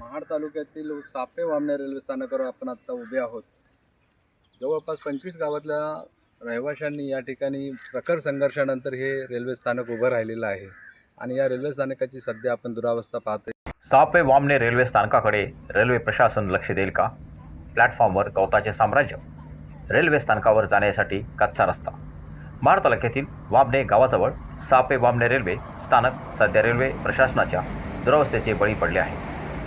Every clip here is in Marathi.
महाड तालुक्यातील सापे वामणे रेल्वे स्थानकावर आपण आत्ता उभे आहोत. जवळपास पंचवीस गावातल्या रहिवाशांनी या ठिकाणी प्रखर संघर्षानंतर हे रेल्वे स्थानक उभं राहिलेलं आहे. आणि या रेल्वे स्थानकाची सध्या आपण दुरावस्था पाहतोय. सापे वामने रेल्वे स्थानकाकडे रेल्वे प्रशासन लक्ष देईल का? प्लॅटफॉर्मवर गवताचे साम्राज्य रेल्वे स्थानकावर जाण्यासाठी कच्चा रस्ता. महाड तालुक्यातील वामने गावाजवळ सापे वामने रेल्वे स्थानक सध्या रेल्वे प्रशासनाच्या दुरावस्थेचे बळी पडले आहे.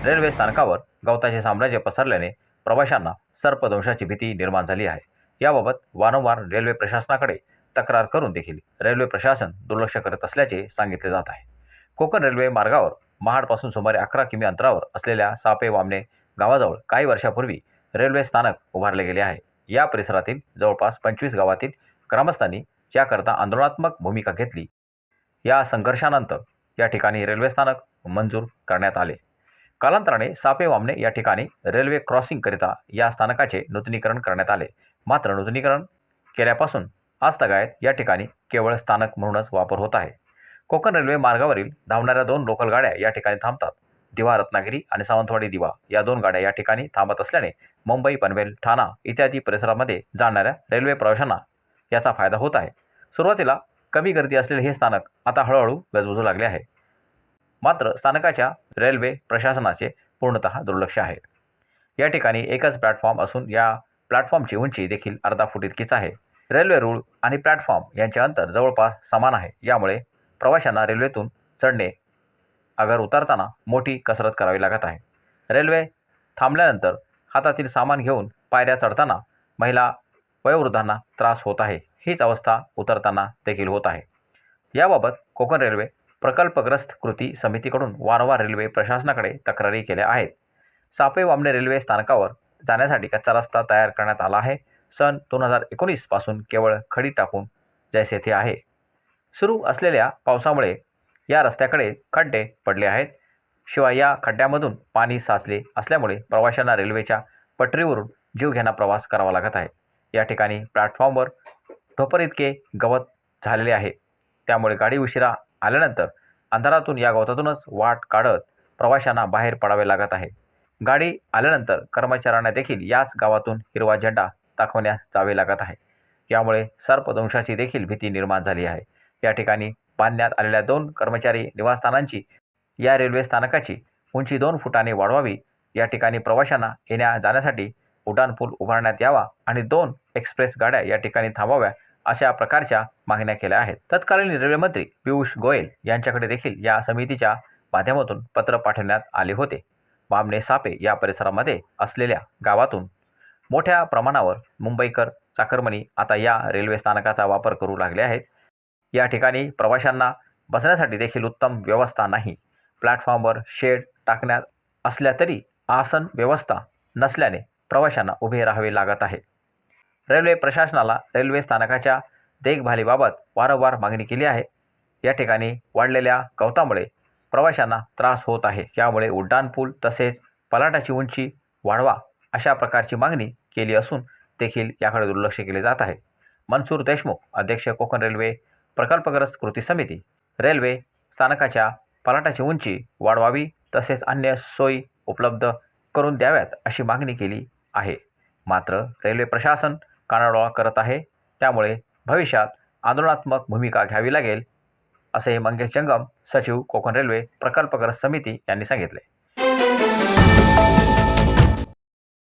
रेल्वे स्थानकावर गवताचे साम्राज्य पसरल्याने प्रवाशांना सर्पदंशाची भीती निर्माण झाली आहे. याबाबत वारंवार रेल्वे प्रशासनाकडे तक्रार करून देखील रेल्वे प्रशासन दुर्लक्ष करत असल्याचे सांगितले जात आहे. कोकण रेल्वे मार्गावर महाडपासून सुमारे अकरा किमी अंतरावर असलेल्या सापे वामणे गावाजवळ काही वर्षापूर्वी रेल्वे स्थानक उभारले गेले आहे. या परिसरातील जवळपास पंचवीस गावातील ग्रामस्थांनी याकरता आंदोलनात्मक भूमिका घेतली. या संघर्षानंतर या ठिकाणी रेल्वे स्थानक मंजूर करण्यात आले. कालांतराने सापे वामने या ठिकाणी रेल्वे क्रॉसिंगकरिता या स्थानकाचे नूतनीकरण करण्यात आले. मात्र नूतनीकरण केल्यापासून आजतागायत या ठिकाणी केवळ स्थानक म्हणूनच वापर होत आहे. कोकण रेल्वे मार्गावरील धावणाऱ्या दोन लोकल गाड्या या ठिकाणी थांबतात. दिवा रत्नागिरी आणि सावंतवाडी दिवा या दोन गाड्या या ठिकाणी थांबत असल्याने मुंबई पनवेल ठाणा इत्यादी परिसरामध्ये जाणाऱ्या रेल्वे प्रवाशांना याचा फायदा होत आहे. सुरुवातीला कमी गर्दी असलेले हे स्थानक आता हळूहळू गजबजू लागले आहे. मात्र स्थानकाच्या रेल्वे प्रशासनाचे पूर्णतः दुर्लक्ष आहे. या ठिकाणी एकच प्लॅटफॉर्म असून या प्लॅटफॉर्मची उंची देखील अर्धा फूट इतकीच आहे. रेल्वे रूळ आणि प्लॅटफॉर्म यांचे अंतर जवळपास समान आहे. यामुळे प्रवाशांना रेल्वेतून चढणे अगर उतरताना मोठी कसरत करावी लागत आहे. रेल्वे थांबल्यानंतर हातातील सामान घेऊन पायऱ्या चढताना महिला वयोवृद्धांना त्रास होत आहे. हीच अवस्था उतरताना देखील होत आहे. याबाबत कोकण रेल्वे प्रकल्पग्रस्त कृती समितीकडून वारंवार रेल्वे प्रशासनाकडे तक्रारी केल्या आहेत. सापे वामणे रेल्वे स्थानकावर जाण्यासाठी कच्चा रस्ता तयार करण्यात आला आहे. सन दोन हजार एकोणीसपासून केवळ खडी टाकून जैसे थे आहे. सुरू असलेल्या पावसामुळे या रस्त्याकडे खड्डे पडले आहेत. शिवाय या खड्ड्यामधून पाणी साचले असल्यामुळे प्रवाशांना रेल्वेच्या पटरीवरून जीवघेणा प्रवास करावा लागत आहे. या ठिकाणी प्लॅटफॉर्मवर ढोपर इतके गवत झालेले आहे. त्यामुळे गाडी उशिरा आल्यानंतर अंधारातून या गवतातूनच वाट काढत प्रवाशांना बाहेर पडावे लागत आहे. गाडी आल्यानंतर कर्मचाऱ्यांना देखील याच गावातून हिरवा झेंडा दाखवण्यास जावे लागत आहे. यामुळे सर्पदंशाची देखील भीती निर्माण झाली आहे. या ठिकाणी बांधण्यात आलेल्या दोन कर्मचारी निवासस्थानांची या रेल्वे स्थानकाची उंची दोन फुटाने वाढवावी. या ठिकाणी प्रवाशांना येण्या जाण्यासाठी उड्डाणपूल उभारण्यात यावा आणि दोन एक्सप्रेस गाड्या या ठिकाणी थांबाव्या अशा प्रकारच्या मागण्या केल्या आहेत. तत्कालीन रेल्वेमंत्री पियुष गोयल यांच्याकडे देखील या समितीच्या माध्यमातून पत्र पाठवण्यात आले होते. बामणे सापे या परिसरामध्ये असलेल्या गावातून मोठ्या प्रमाणावर मुंबईकर चाकरमणी आता या रेल्वे स्थानकाचा वापर करू लागले आहेत. या ठिकाणी प्रवाशांना बसण्यासाठी देखील उत्तम व्यवस्था नाही. प्लॅटफॉर्मवर शेड टाकण्यात असल्या तरी आसन व्यवस्था नसल्याने प्रवाशांना उभे राहावे लागत आहे. रेल्वे प्रशासनाला रेल्वे स्थानकाच्या देखभालीबाबत वारंवार मागणी केली आहे. या ठिकाणी वाढलेल्या गवतामुळे प्रवाशांना त्रास होत आहे. यामुळे उड्डाणपूल तसेच पलाटाची उंची वाढवा अशा प्रकारची मागणी केली असून देखील याकडे दुर्लक्ष केले जात आहे. मनसूर देशमुख अध्यक्ष कोकण रेल्वे प्रकल्पग्रस्त कृती समिती रेल्वे स्थानकाच्या पलाटाची उंची वाढवावी तसेच अन्य सोयी उपलब्ध करून द्याव्यात अशी मागणी केली आहे. मात्र रेल्वे प्रशासन कानाडोळा करत आहे. त्यामुळे भविष्यात आंदोलनात्मक भूमिका घ्यावी लागेल असे मंगेश जंगम सचिव कोकण रेल्वे प्रकल्पग्रस्त समिती यांनी सांगितले.